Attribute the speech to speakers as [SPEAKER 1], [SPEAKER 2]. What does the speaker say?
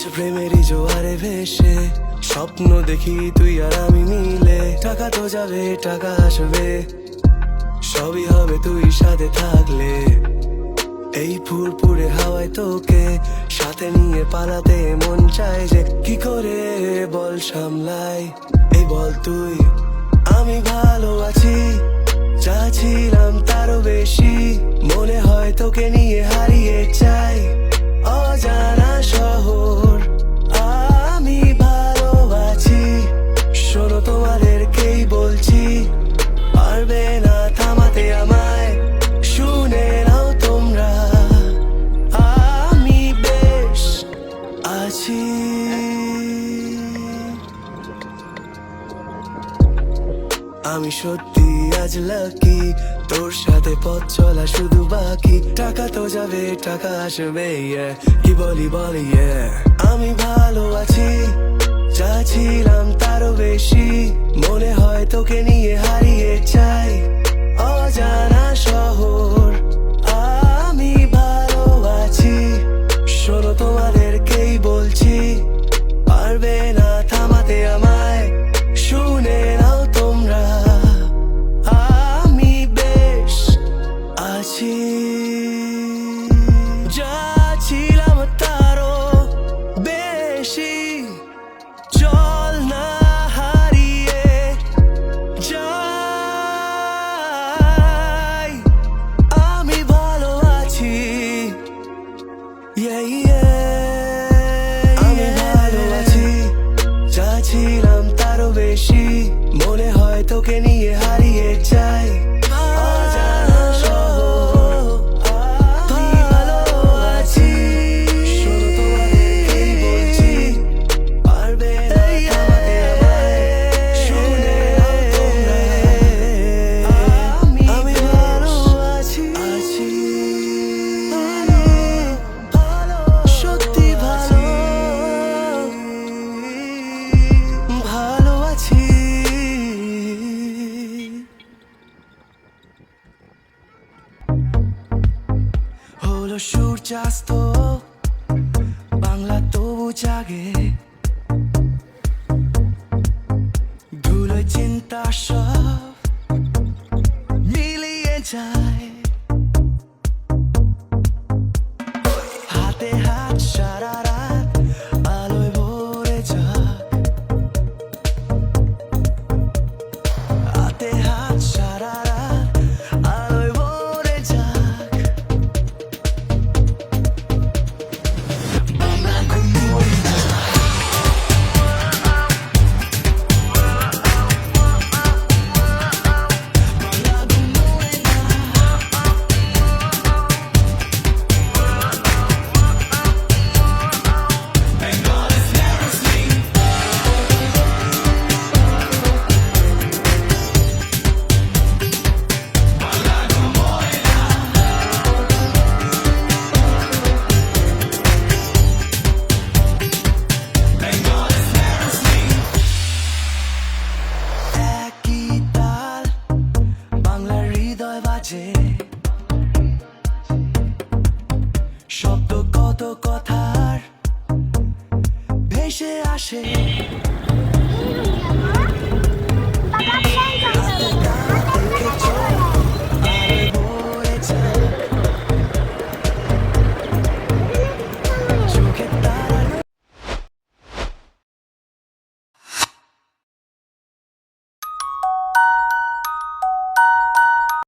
[SPEAKER 1] আজ প্রেমেরই জোয়ারে ভেসে, স্বপ্ন দেখি তুই আর আমি মিলে। টাকা তো যাবে, টাকা আসবে, সবই হবে তুই সাথে থাকলে। এই ফুরফুরে হাওয়ায় তোকে সাথে নিয়ে পালাতে মন চায় যে, কি করে বল সামলাই এই বল তুই, আমি ভালো আছি, যা তারও বেশি। মনে হয় তোকে নিয়ে আছি। আমি সত্যি আজ লাকি তোর সাথে পথ চলা শুধু বাকি। টাকা তো যাবে, টাকা আসবে. কি বলি বলি আমি ভালো আছি, যা ছিলাম তারও বেশি। মনে আছি যা ছিলাম তারও বেশি। চল না হারিয়ে যাই। আমি ভালো আছি। আমি ভালো আছি। যা ছিলাম সূর্যাস্ত বাংলা তবু জাগে। ধুলো চিন্তা সব মিলিয়ে যায়। হাতে হাত 谁